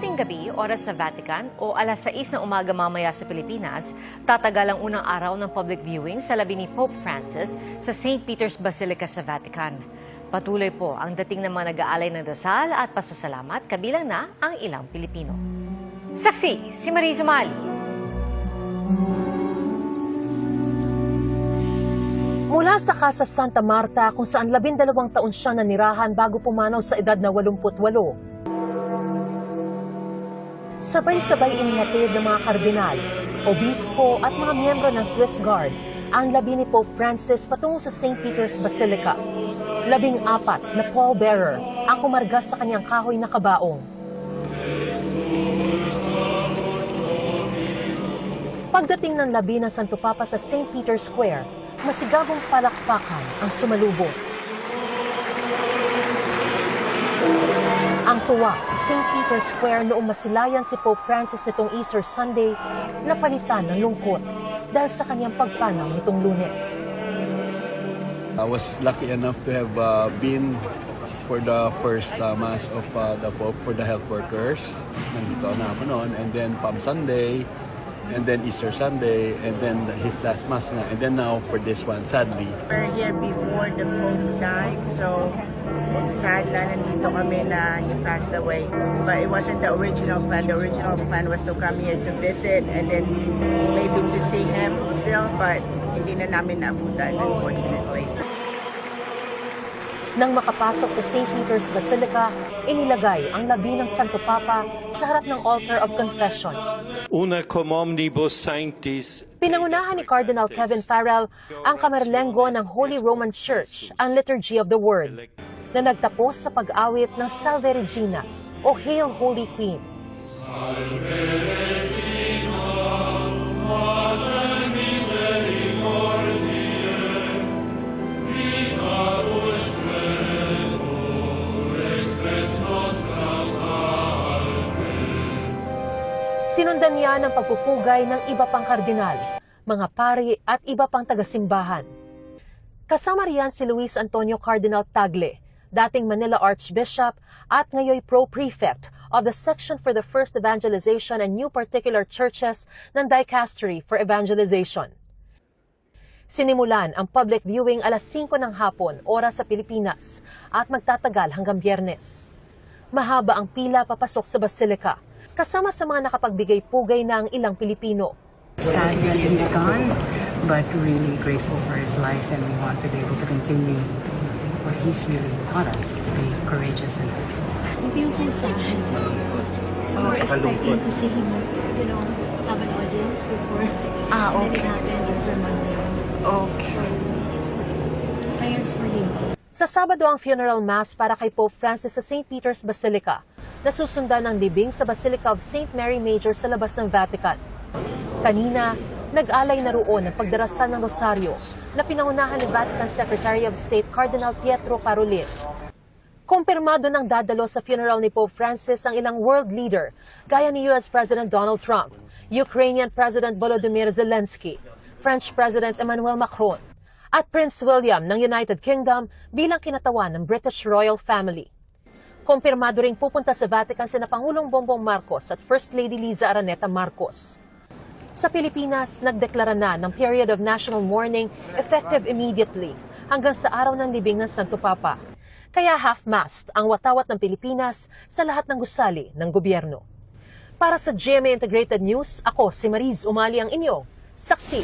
hating gabi, oras sa Vatican, o alas 6 na umaga mamaya sa Pilipinas, tatagal ang unang araw ng public viewing sa labi ni Pope Francis sa St. Peter's Basilica sa Vatican. Patuloy po ang dating ng mga nag-aalay ng dasal at pasasalamat, kabilang na ang ilang Pilipino. Saksi, si Marie Sumali. Mula sa Casa Santa Marta kung saan labindalawang taon siya nanirahan bago pumanaw sa edad na 88. Sabay-sabay inihatid ng mga kardinal, obispo at mga miyembro ng Swiss Guard ang labi ni Pope Francis patungo sa St. Peter's Basilica. Labing apat na pallbearer ang kumargas sa kanyang kahoy na kabaong. Pagdating ng labi ng Santo Papa sa St. Peter's Square, masigabong palakpakan ang sumalubot. Ang tuwa sa St. Peter's Square noong masilayan si Pope Francis nitong Easter Sunday, napalitan ng lungkot dahil sa kanyang pagpanaw nitong lunes. I was lucky enough to have uh, been for the first uh, Mass of uh, the Pope for the health workers. Nandito na ako noon. And then Palm Sunday, and then Easter Sunday, and then his last Mass na. And then now for this one, sadly. We're here before the Pope died, so it's sad na nandito kami na he passed away. But it wasn't the original plan. The original plan was to come here to visit and then maybe to see him still, but hindi na namin naabutan, unfortunately. Nang makapasok sa St. Peter's Basilica, inilagay ang labi ng Santo Papa sa harap ng altar of confession. Una cum omnibus sanctis Pinangunahan ni Cardinal Kevin Farrell ang kamerlenggo ng Holy Roman Church, ang Liturgy of the Word, na nagtapos sa pag-awit ng Salve Regina o Hail Holy Queen. Sinundan niya ng pagpupugay ng iba pang kardinal, mga pari at iba pang tagasimbahan. Kasama riyan si Luis Antonio Cardinal Tagle, dating Manila Archbishop at ngayon Pro-Prefect of the Section for the First Evangelization and New Particular Churches ng Dicastery for Evangelization. Sinimulan ang public viewing alas 5 ng hapon, oras sa Pilipinas, at magtatagal hanggang biyernes. Mahaba ang pila papasok sa Basilica, kasama sa mga nakapagbigay pugay ng ilang Pilipino. sad that he's gone, but really grateful for his life, and we want to be able to continue what he's really taught us to be courageous and hopeful. I feel so sad. We were expecting to see him, you know, have an audience before Ah, it happened Easter Monday. Okay. Prayers for him. Sa Sabado ang funeral mass para kay Pope Francis sa St. Peter's Basilica, nasusundan ng libing sa Basilica of St. Mary Major sa labas ng Vatican. Kanina, nag-alay na roon ang pagdarasal ng rosaryo na pinangunahan ni Vatican Secretary of State Cardinal Pietro Parolin. Kumpirmado ng dadalo sa funeral ni Pope Francis ang ilang world leader gaya ni US President Donald Trump, Ukrainian President Volodymyr Zelensky, French President Emmanuel Macron, at Prince William ng United Kingdom bilang kinatawan ng British royal family. Kumpirmado ring pupunta sa Vatican sina Pangulong Bongbong Marcos at First Lady Liza Araneta Marcos. Sa Pilipinas, nagdeklara na ng period of national mourning effective immediately hanggang sa araw ng libing ng Santo Papa. Kaya half-mast ang watawat ng Pilipinas sa lahat ng gusali ng gobyerno. Para sa GMA Integrated News, ako si Mariz Umali ang inyong saksi.